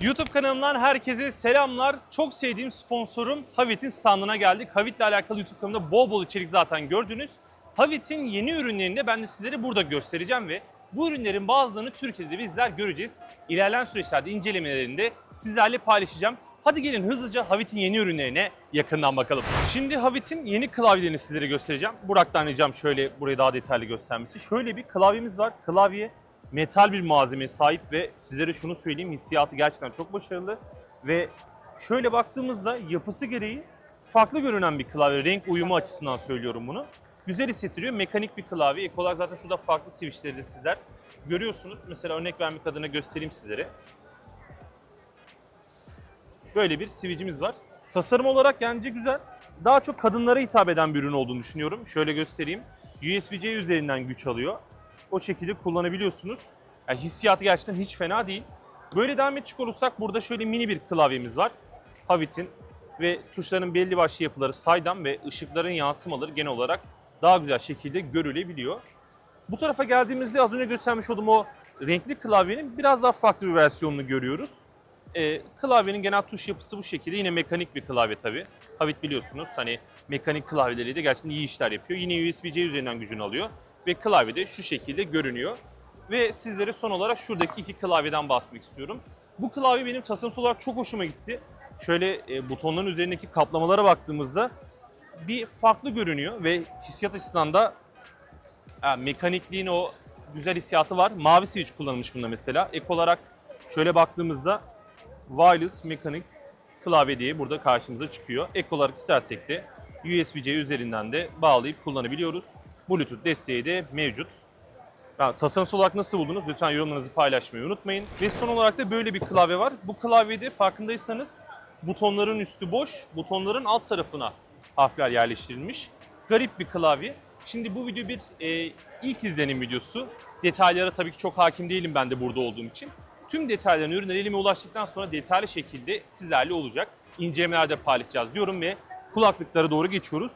YouTube kanalımdan herkese selamlar. Çok sevdiğim sponsorum Havit'in standına geldik. Havit'le alakalı YouTube kanalımda bol bol içerik zaten gördünüz. Havit'in yeni ürünlerini de ben de sizlere burada göstereceğim ve bu ürünlerin bazılarını Türkiye'de bizler göreceğiz. İlerleyen süreçlerde incelemelerini de sizlerle paylaşacağım. Hadi gelin hızlıca Havit'in yeni ürünlerine yakından bakalım. Şimdi Havit'in yeni klavyelerini sizlere göstereceğim. Burak'tan ricam şöyle burayı daha detaylı göstermesi. Şöyle bir klavyemiz var. Klavye metal bir malzemeye sahip ve sizlere şunu söyleyeyim hissiyatı gerçekten çok başarılı ve şöyle baktığımızda yapısı gereği farklı görünen bir klavye. Renk uyumu açısından söylüyorum bunu. Güzel hissettiriyor. Mekanik bir klavye. Ek olarak zaten şurada farklı switchleri de sizler görüyorsunuz. Mesela örnek vermek adına göstereyim sizlere. Böyle bir switch'imiz var. Tasarım olarak bence güzel. Daha çok kadınlara hitap eden bir ürün olduğunu düşünüyorum. Şöyle göstereyim. USB-C üzerinden güç alıyor. O şekilde kullanabiliyorsunuz. Yani hissiyatı gerçekten hiç fena değil. Böyle devam edecek olursak burada şöyle mini bir klavyemiz var. Havit'in ve tuşların belli başlı yapıları saydam ve ışıkların yansımaları genel olarak daha güzel şekilde görülebiliyor. Bu tarafa geldiğimizde az önce göstermiş olduğum o renkli klavyenin biraz daha farklı bir versiyonunu görüyoruz. Ee, klavyenin genel tuş yapısı bu şekilde. Yine mekanik bir klavye tabi. Havit biliyorsunuz hani mekanik klavyeleriyle gerçekten iyi işler yapıyor. Yine USB-C üzerinden gücünü alıyor. Ve klavye de şu şekilde görünüyor. Ve sizlere son olarak şuradaki iki klavyeden bahsetmek istiyorum. Bu klavye benim tasarımsal olarak çok hoşuma gitti. Şöyle e, butonların üzerindeki kaplamalara baktığımızda bir farklı görünüyor ve hissiyat açısından da e, mekanikliğin o güzel hissiyatı var. Mavi switch kullanılmış bunda mesela. Ek olarak şöyle baktığımızda wireless mekanik klavye diye burada karşımıza çıkıyor. Ek olarak istersek de USB-C üzerinden de bağlayıp kullanabiliyoruz. Bluetooth desteği de mevcut. Ya, tasarımsal olarak nasıl buldunuz? Lütfen yorumlarınızı paylaşmayı unutmayın. Ve son olarak da böyle bir klavye var. Bu klavyede farkındaysanız butonların üstü boş, butonların alt tarafına harfler yerleştirilmiş. Garip bir klavye. Şimdi bu video bir e, ilk izlenim videosu. Detaylara tabii ki çok hakim değilim ben de burada olduğum için. Tüm detayların ürünler elime ulaştıktan sonra detaylı şekilde sizlerle olacak. İncelemelerde paylaşacağız diyorum ve kulaklıklara doğru geçiyoruz.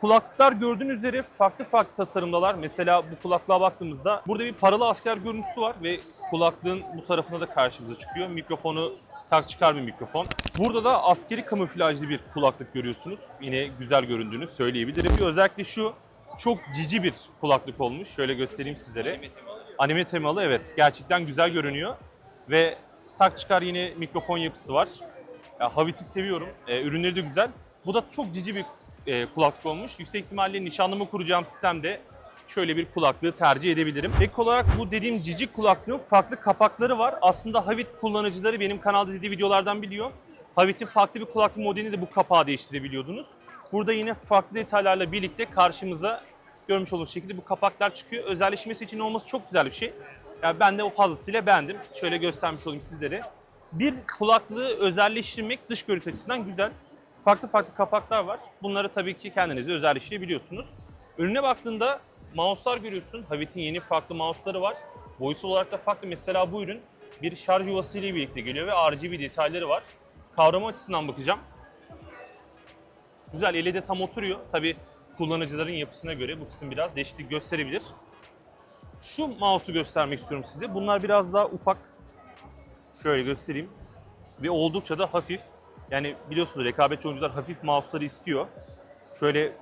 Kulaklıklar gördüğünüz üzere farklı farklı tasarımdalar. Mesela bu kulaklığa baktığımızda burada bir paralı asker görüntüsü var ve kulaklığın bu tarafına da karşımıza çıkıyor. Mikrofonu tak çıkar bir mikrofon. Burada da askeri kamuflajlı bir kulaklık görüyorsunuz. Yine güzel göründüğünü söyleyebilirim. Özellikle şu çok cici bir kulaklık olmuş. Şöyle göstereyim sizlere. Anime temalı evet gerçekten güzel görünüyor. Ve tak çıkar yine mikrofon yapısı var. Ya, Havit'i seviyorum. Ee, ürünleri de güzel. Bu da çok cici bir e, kulaklık olmuş. Yüksek ihtimalle nişanlımı kuracağım sistemde şöyle bir kulaklığı tercih edebilirim. Ek olarak bu dediğim cici kulaklığın farklı kapakları var. Aslında Havit kullanıcıları benim kanalda izlediği videolardan biliyor. Havit'in farklı bir kulaklık modelini de bu kapağı değiştirebiliyordunuz. Burada yine farklı detaylarla birlikte karşımıza görmüş olduğunuz şekilde bu kapaklar çıkıyor. Özelleşmesi için olması çok güzel bir şey. Yani ben de o fazlasıyla beğendim. Şöyle göstermiş olayım sizlere. Bir kulaklığı özelleştirmek dış görüntü açısından güzel. Farklı farklı kapaklar var. Bunları tabii ki kendinize özelleştirebiliyorsunuz. Önüne baktığında mouse'lar görüyorsun. Havit'in yeni farklı mouse'ları var. Boyutsal olarak da farklı. Mesela bu ürün bir şarj yuvası ile birlikte geliyor ve RGB detayları var. Kavrama açısından bakacağım. Güzel, eli de tam oturuyor. Tabii kullanıcıların yapısına göre bu kısım biraz değişiklik gösterebilir. Şu mouse'u göstermek istiyorum size. Bunlar biraz daha ufak. Şöyle göstereyim. Ve oldukça da hafif. Yani biliyorsunuz rekabetçi oyuncular hafif mouse'ları istiyor. Şöyle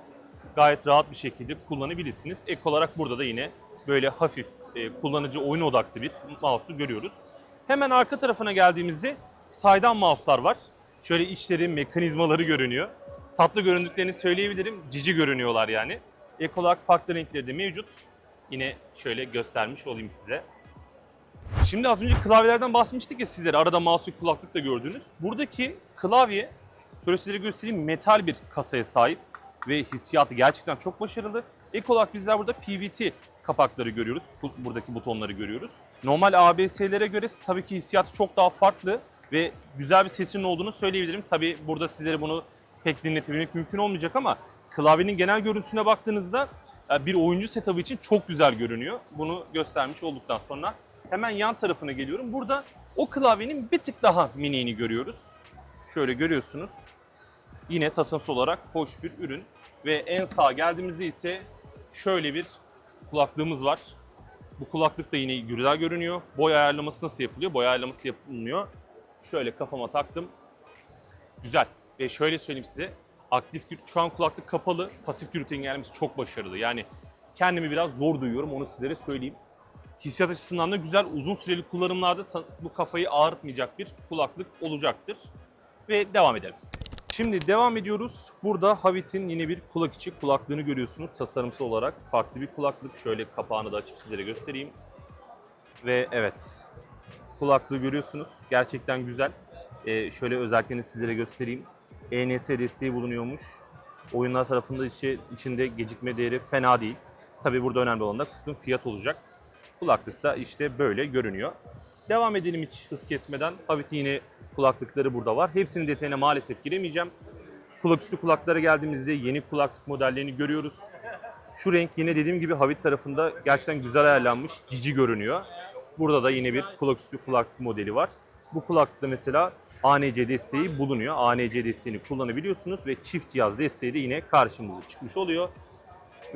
gayet rahat bir şekilde kullanabilirsiniz. Ek olarak burada da yine böyle hafif e, kullanıcı oyun odaklı bir mouse'u görüyoruz. Hemen arka tarafına geldiğimizde saydam mouse'lar var. Şöyle içleri, mekanizmaları görünüyor. Tatlı göründüklerini söyleyebilirim. Cici görünüyorlar yani. Ek olarak farklı renkleri de mevcut. Yine şöyle göstermiş olayım size. Şimdi az önce klavyelerden bahsetmiştik ya sizlere. Arada mouse ve kulaklık da gördünüz. Buradaki klavye, şöyle sizlere göstereyim, metal bir kasaya sahip ve hissiyatı gerçekten çok başarılı. Ek olarak bizler burada PVT kapakları görüyoruz. Bu- Buradaki butonları görüyoruz. Normal ABS'lere göre tabii ki hissiyatı çok daha farklı ve güzel bir sesinin olduğunu söyleyebilirim. Tabii burada sizlere bunu pek dinletebilmek mümkün olmayacak ama klavyenin genel görüntüsüne baktığınızda e, bir oyuncu setup'ı için çok güzel görünüyor. Bunu göstermiş olduktan sonra hemen yan tarafına geliyorum. Burada o klavyenin bir tık daha miniğini görüyoruz. Şöyle görüyorsunuz. Yine tasarımsal olarak hoş bir ürün. Ve en sağa geldiğimizde ise şöyle bir kulaklığımız var. Bu kulaklık da yine güzel görünüyor. Boy ayarlaması nasıl yapılıyor? Boy ayarlaması yapılmıyor. Şöyle kafama taktım. Güzel. Ve şöyle söyleyeyim size. Aktif şu an kulaklık kapalı. Pasif gürültü engellemesi çok başarılı. Yani kendimi biraz zor duyuyorum onu sizlere söyleyeyim. Hissiyat açısından da güzel. Uzun süreli kullanımlarda bu kafayı ağrıtmayacak bir kulaklık olacaktır. Ve devam edelim. Şimdi devam ediyoruz. Burada Havit'in yine bir kulak içi kulaklığını görüyorsunuz. Tasarımsal olarak farklı bir kulaklık. Şöyle kapağını da açıp sizlere göstereyim. Ve evet kulaklığı görüyorsunuz. Gerçekten güzel. Ee, şöyle özelliklerini sizlere göstereyim. ENS desteği bulunuyormuş. Oyunlar tarafında içi, içinde gecikme değeri fena değil. Tabi burada önemli olan da kısım fiyat olacak. Kulaklıkta işte böyle görünüyor. Devam edelim hiç hız kesmeden. Havit'in yine kulaklıkları burada var. Hepsinin detayına maalesef giremeyeceğim. Kulaküstü kulaklara geldiğimizde yeni kulaklık modellerini görüyoruz. Şu renk yine dediğim gibi Havit tarafında gerçekten güzel ayarlanmış, cici görünüyor. Burada da yine bir kulaküstü kulaklık modeli var. Bu kulaklıkta mesela ANC desteği bulunuyor. ANC desteğini kullanabiliyorsunuz ve çift cihaz desteği de yine karşımıza çıkmış oluyor.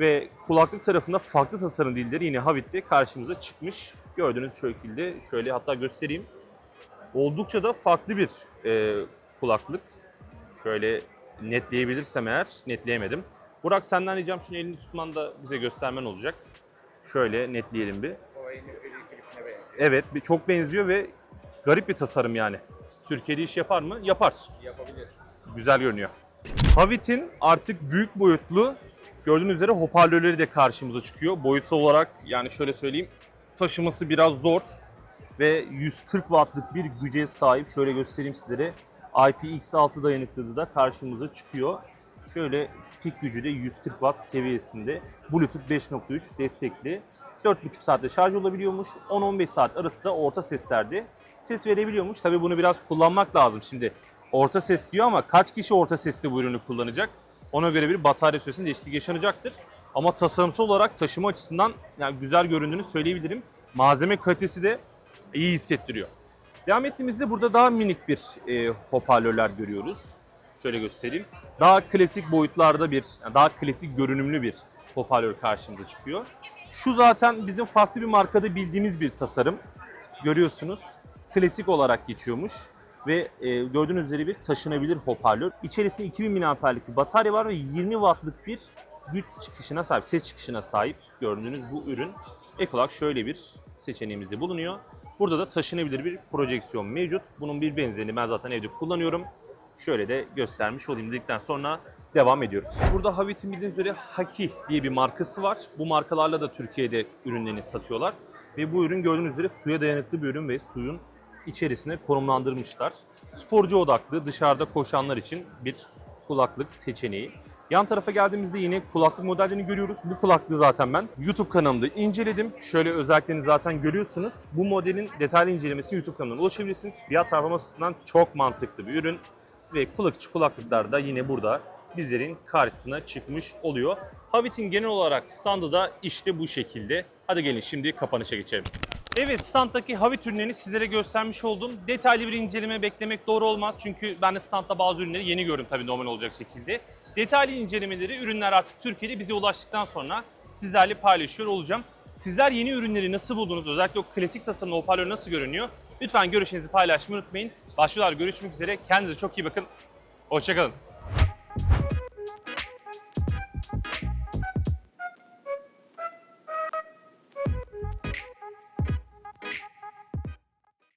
Ve kulaklık tarafında farklı tasarım dilleri yine Havit'te karşımıza çıkmış. Gördüğünüz şekilde şöyle hatta göstereyim. Oldukça da farklı bir e, kulaklık. Şöyle netleyebilirsem eğer, netleyemedim. Burak senden ricam şunu elini tutman da bize göstermen olacak. Şöyle netleyelim bir. O elini ödül klipine benziyor. Evet, çok benziyor ve garip bir tasarım yani. Türkiye'de iş yapar mı? Yapar. Yapabilir. Güzel görünüyor. Havit'in artık büyük boyutlu gördüğünüz üzere hoparlörleri de karşımıza çıkıyor. Boyutsal olarak yani şöyle söyleyeyim taşıması biraz zor ve 140 wattlık bir güce sahip. Şöyle göstereyim sizlere. IPX6 dayanıklılığı da karşımıza çıkıyor. Şöyle pik gücü de 140 watt seviyesinde. Bluetooth 5.3 destekli. 4,5 saatte şarj olabiliyormuş. 10-15 saat arası da orta seslerde ses verebiliyormuş. Tabii bunu biraz kullanmak lazım. Şimdi orta ses diyor ama kaç kişi orta sesli bu ürünü kullanacak? Ona göre bir batarya süresinde değişiklik yaşanacaktır. Ama tasarımsal olarak taşıma açısından yani güzel göründüğünü söyleyebilirim. Malzeme kalitesi de iyi hissettiriyor. Devam ettiğimizde burada daha minik bir e, hoparlörler görüyoruz. Şöyle göstereyim. Daha klasik boyutlarda bir, yani daha klasik görünümlü bir hoparlör karşımıza çıkıyor. Şu zaten bizim farklı bir markada bildiğimiz bir tasarım. Görüyorsunuz. Klasik olarak geçiyormuş. Ve e, gördüğünüz üzere bir taşınabilir hoparlör. İçerisinde 2000 mAh'lik bir batarya var ve 20 wattlık bir güç çıkışına sahip, ses çıkışına sahip gördüğünüz bu ürün. Ek olarak şöyle bir seçeneğimiz de bulunuyor. Burada da taşınabilir bir projeksiyon mevcut. Bunun bir benzerini ben zaten evde kullanıyorum. Şöyle de göstermiş olayım dedikten sonra devam ediyoruz. Burada Havit'in bildiğiniz üzere Haki diye bir markası var. Bu markalarla da Türkiye'de ürünlerini satıyorlar. Ve bu ürün gördüğünüz üzere suya dayanıklı bir ürün ve suyun içerisine konumlandırmışlar. Sporcu odaklı dışarıda koşanlar için bir kulaklık seçeneği. Yan tarafa geldiğimizde yine kulaklık modellerini görüyoruz. Bu kulaklığı zaten ben YouTube kanalımda inceledim. Şöyle özelliklerini zaten görüyorsunuz. Bu modelin detaylı incelemesini YouTube kanalına ulaşabilirsiniz. Fiyat performans çok mantıklı bir ürün. Ve kulak içi kulaklıklar da yine burada bizlerin karşısına çıkmış oluyor. Havit'in genel olarak standı da işte bu şekilde. Hadi gelin şimdi kapanışa geçelim. Evet standdaki Havit ürünlerini sizlere göstermiş oldum. Detaylı bir inceleme beklemek doğru olmaz. Çünkü ben de standda bazı ürünleri yeni gördüm tabii normal olacak şekilde. Detaylı incelemeleri ürünler artık Türkiye'de bize ulaştıktan sonra sizlerle paylaşıyor olacağım. Sizler yeni ürünleri nasıl buldunuz? Özellikle o klasik tasarımlı hoparlör nasıl görünüyor? Lütfen görüşlerinizi paylaşmayı unutmayın. Başlıyorlar görüşmek üzere. Kendinize çok iyi bakın. Hoşçakalın.